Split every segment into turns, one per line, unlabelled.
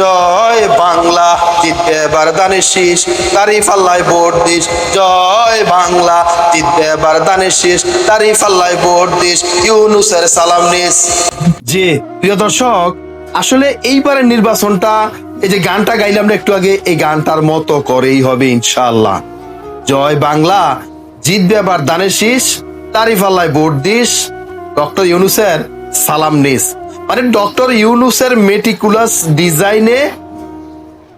জয় বাংলা, জিতবে এবার দানের শীষ, তারিফ আল্লাহ ভোট দিস। জয় বাংলা, জিতবে এবার দানের শীষ আল্লাহ ভোট দিস। ইউনুসের সালাম নিস। জি, প্রিয় দর্শক, আসলে এইবারের নির্বাচনটা, এই যে গানটা গাইলাম না একটু আগে, এই গানটার মতো করেই হবে ইনশাআল্লাহ। জয় বাংলা, জিতবে আবার দানের শীষ, তারিফ আল্লাহ ভোট দিস। ডক্টর ইউনুসের সালাম নিস। মানে ডক্টর ইউনুসের মেটিকুলাস ডিজাইনে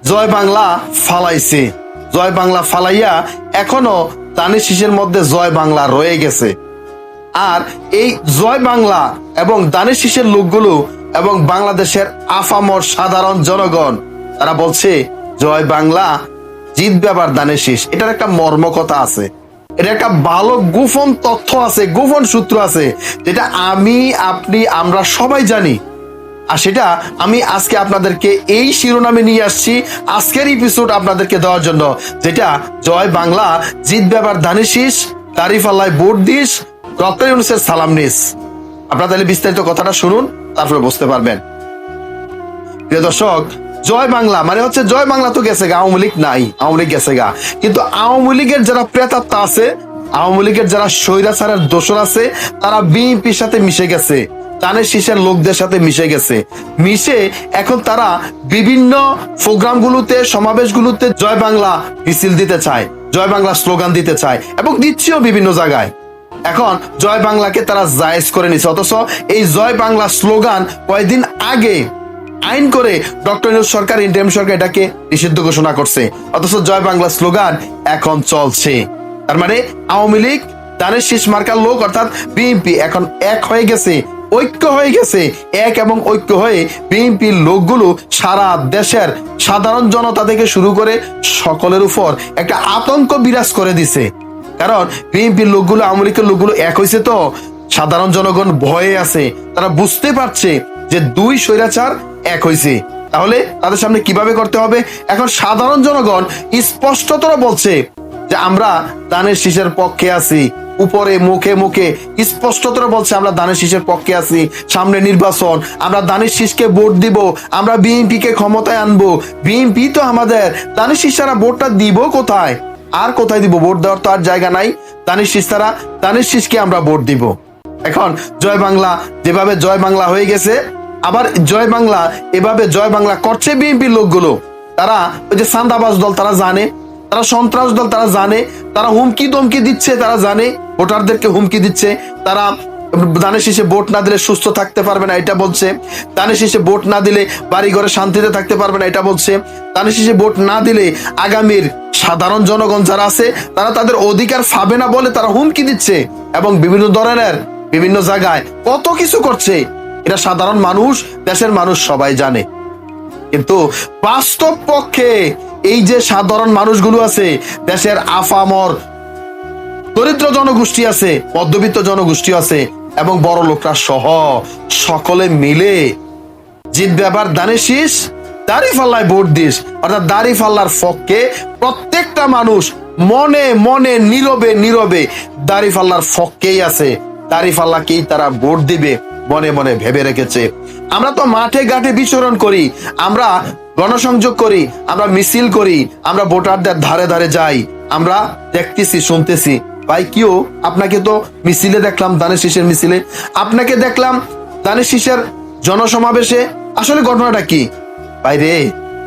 জয় বাংলা ফালাইছে। জয় বাংলা ফালাইয়া এখনও দানের শীষের মধ্যে জয় বাংলা রয়ে গেছে। আর এই জয় বাংলা এবং দানের শীষের লোকগুলো এবং বাংলাদেশের আফামর সাধারণ জনগণ, তারা বলছে, জয় বাংলা জিতবে আবার দানের শীষ। এটার একটা মর্ম কথা আছে। এটা একটা ভালো গোপন তথ্য আছে, গোপন সূত্র আছে, যেটা আমি, আপনি, আমরা সবাই জানি। আর সেটা আমি আজকে আপনাদেরকে এই শিরোনামে নিয়ে আসছি। আজকের এপিসোড আপনাদেরকে দেওয়ার জন্য, যেটা জয় বাংলা জিতবে আবার দানিশিস তারিফ আল্লাহ ভোট দিস, ডক্টর ইউনুসের সালাম নিস। আপনারা তাহলে বিস্তারিত কথাটা শুনুন, তারপরে বুঝতে পারবেন। প্রিয় দর্শক, জয় বাংলা মানে হচ্ছে জয় বাংলা তো গেছে গা, আওয়ামী লীগ নাই, আওয়ামী লীগ গেছে গা। কিন্তু আওয়ামী লীগের যারা প্রেতাত্মা আছে, আওয়ামী লীগের যারা স্বৈরাচারের দোষর আছে, তারা বিএনপির সাথে মিশে গেছে। তানের শীষের লোকদের সাথে মিশে গেছে। মিশে এখন তারা বিভিন্ন প্রোগ্রামগুলোতে, সমাবেশগুলোতে জয় বাংলা মিছিল দিতে চায়, জয় বাংলা স্লোগান দিতে চায় এবং দিচ্ছেও বিভিন্ন জায়গায়। এখন জয় বাংলাকে তারা জায়েজ করে নিছে। অথচ এই জয় বাংলা স্লোগান কয়েকদিন আগে আইন করে ডক্টর সরকার ইন্ডিয়াম সরকার এটাকে নিষিদ্ধ ঘোষণা করছে। অথচ জয় বাংলা স্লোগান এখন চলছে। তার মানে আওয়ামী লীগ দানের শীষ মার্কার লোক, অর্থাৎ বিএনপি, এখন এক হয়ে গেছে। ঐক্য হয়ে গেছে। এক এবং ঐক্য হয়ে বিএনপির লোকগুলো সারা দেশের সাধারণ জনতা থেকে শুরু করে সকলের উপর একটা আতঙ্ক বিরাজ করে দিছে। কারণ বিএনপির লোকগুলো লীগের লোকগুলো এক হয়েছে তো। সাধারণ জনগণ ভয়ে আছে। তারা বুঝতে পারছে যে দুই স্বৈরাচার এক হয়েছে তাহলে তাদের সামনে কীভাবে করতে হবে? এখন সাধারণ জনগণ স্পষ্টতর বলছে যে আমরা দানের শীষের পক্ষে আছি। উপরে, মুখে মুখে। স্পষ্টতর বলছে, আমরা দানের শীষের পক্ষে আছি। সামনে নির্বাচন। আমরা দানের শীষকে ভোট দিব। আমরা বিএনপি কে ক্ষমতায় আনব। বিএনপি তো আমাদের। দানের শীষ ছাড়া ভোটটা দিব কোথায়? আর কোথায় দিব? ভোট দেওয়ার তো আর জায়গা নাই। দানের শীষ ছাড়া দানের শীষকে আমরা ভোট দিব। এখন জয় বাংলা, যেভাবে জয় বাংলা হয়ে গেছে, আবার জয় বাংলা, এভাবে জয় বাংলা করছে বিএনপির লোকগুলো। তারা ওই যে সান্দাবাজ দল, তারা জানে। তারা সন্ত্রাস দল, তারা জানে। তারা হুমকি দমকি দিচ্ছে, তারা জানে। ভোটারদেরকে হুমকি দিচ্ছে। তারা দানের শীষে ভোট না দিলে সুস্থ থাকতে পারবে না, এটা বলছে। দানের শীষে ভোট না দিলে বাড়ি ঘরে শান্তিতে থাকতে পারবে না, এটা বলছে। দানের শীষে ভোট না দিলে আগামীর সাধারণ জনগণ যারা আছে, তারা তাদের অধিকার পাবে না বলে তারা হুমকি দিচ্ছে। এবং বিভিন্ন ধরনের, বিভিন্ন জায়গায় কত কিছু করছে, এটা সাধারণ মানুষ, দেশের মানুষ সবাই জানে। কিন্তু বাস্তব পক্ষে এই যে সাধারণ মানুষগুলো আছে, দেশের আফামর দরিদ্র জনগোষ্ঠী আছে, মধ্যবিত্ত জনগোষ্ঠী আছে এবং বড় লোকরা সহ সকলে মিলে জিতবে ব্যাপার দানের শীষ, দাড়ি ফাল্লায় ভোট দিস। অর্থাৎ দাড়ি ফাল্লার পক্ষে প্রত্যেকটা মানুষ মনে মনে, নীরবে নীরবে দাড়ি ফাল্লার পক্ষেই আছে। দাড়ি ফাল্লাকেই তারা ভোট দিবে। মনে মনে ভেবে রেখেছে। আমরা তো মাঠে ঘাটে বিচরণ করি, আমরা গণসংযোগ করি, আমরা মিছিল করি, আমরা ভোটারদের ধারে ধারে যাই, আমরা দেখতেছি, শুনতেছি। ভাই কিও আপনাকে তো মিছিলে দেখলাম দানের শীষের মিছিলে। আপনাকে দেখলাম দানের শীষের জনসমাবেশে। আসলে ঘটনাটা কি? ভাই রে,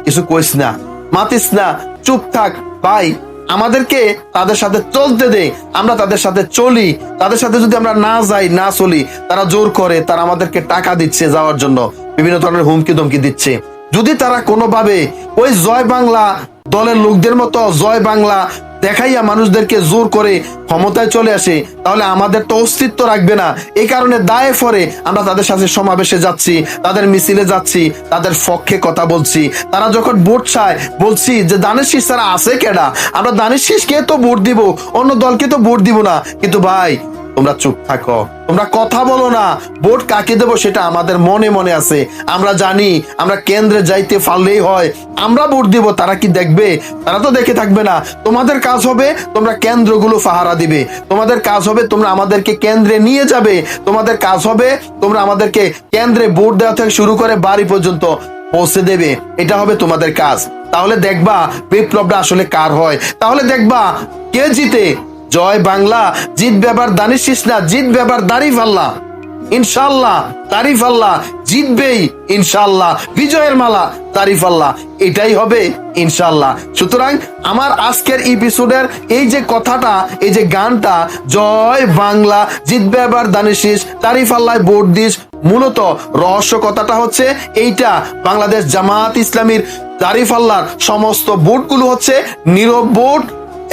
কিছু কইস না, মাতিস না, চুপ থাক, ভাই। আমাদেরকে তাদের সাথে চলতে দে, আমরা তাদের সাথে চলি। তাদের সাথে যদি আমরা না যাই, না চলি, তারা জোর করে, তারা আমাদেরকে টাকা দিচ্ছে যাওয়ার জন্য, বিভিন্ন ধরনের হুমকি ধমকি দিচ্ছে। যদি তারা কোনোভাবে ওই জয় বাংলা দলের লোকদের মতো, জয় বাংলা দেখাইয়া মানুষদেরকে জোর করে ক্ষমতায় চলে আসে, তাহলে আমাদের তো অস্তিত্ব রাখবে না। এই কারণে দায়ে ফরে আমরা তাদের সাথে সমাবেশে যাচ্ছি, তাদের মিছিলে যাচ্ছি, তাদের পক্ষে কথা বলছি। তারা যখন ভোট চায়, বলছি যে দানের শীষ তারা আছে কেডা? আমরা দানের শীষকে তো ভোট দিব, অন্য দলকে তো ভোট দিব না। কিন্তু ভাই তোমরা চুপ থাকো। তোমরা কথা বলো না। ভোট কাকে দেবো সেটা আমাদের মনে মনে আছে। আমরা জানি, আমরা কেন্দ্রে যাইতে পারলেই হয়। আমরা ভোট দিব, তারা কি দেখবে? তারা তো দেখে থাকবে না। তোমাদের কাজ হবে, তোমরা কেন্দ্রগুলো পাহারা দিবে। তোমাদের কাজ হবে, তোমরা আমাদেরকে কেন্দ্রে নিয়ে যাবে। তোমাদের কাজ হবে, তোমরা আমাদেরকে কেন্দ্রে ভোট দেওয়া থেকে শুরু করে বাড়ি পর্যন্ত পৌঁছে দেবে। এটা হবে তোমাদের কাজ। তাহলে দেখবা বিপ্লবটা আসলে কার হয়। তাহলে দেখবা কে জিতে? জয় বাংলা জিতবে আবার দানিশিস না জিতবে আবার দাড়ি ফাল্লা ইনশাল্লাহ তারিফ আল্লাহ জিতবেই ইনশাল্লাহ, বিজয়ের মালা তারিফ আল্লাহ এটাই হবে ইনশাল্লাহ। সুতরাং আমার আজকের এপিসোডের এই যে কথাটা, এই যে গানটা, জয় বাংলা জিতবে এবার দানিশিস তারিফ আল্লাহ ভোট দিস, মূলত রহস্য কথাটা হচ্ছে এইটা, বাংলাদেশ জামাত ইসলামীর তারিফ আল্লাহর সমস্ত ভোটগুলো হচ্ছে নীরব ভোট,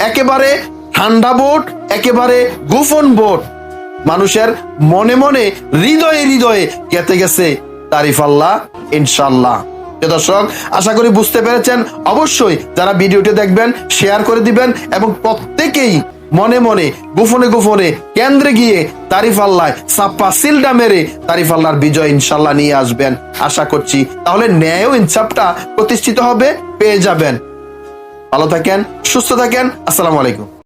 একেবারে ঠান্ডা ভোট একেবারে গোপন ভোট মানুষের মনে মনে হৃদয়ে হৃদয়ে গেতে গেছে তারিফ আল্লাহ ইনশাল্লাহ দর্শক, আশা করি বুঝতে পেরেছেন। অবশ্যই যারা ভিডিওটি দেখবেন, শেয়ার করে দিবেন এবং প্রত্যেকেই মনে মনে, গোপনে গোপনে কেন্দ্রে গিয়ে তারিফ আল্লাহ সাপ্পা সিলডা মেরে তারিফ আল্লাহর বিজয় ইনশাল্লাহ নিয়ে আসবেন। আশা করছি তাহলে ন্যায় ও ইনসাফটা প্রতিষ্ঠিত হবে, পেয়ে যাবেন। ভালো থাকেন, সুস্থ থাকেন। আসসালামু আলাইকুম।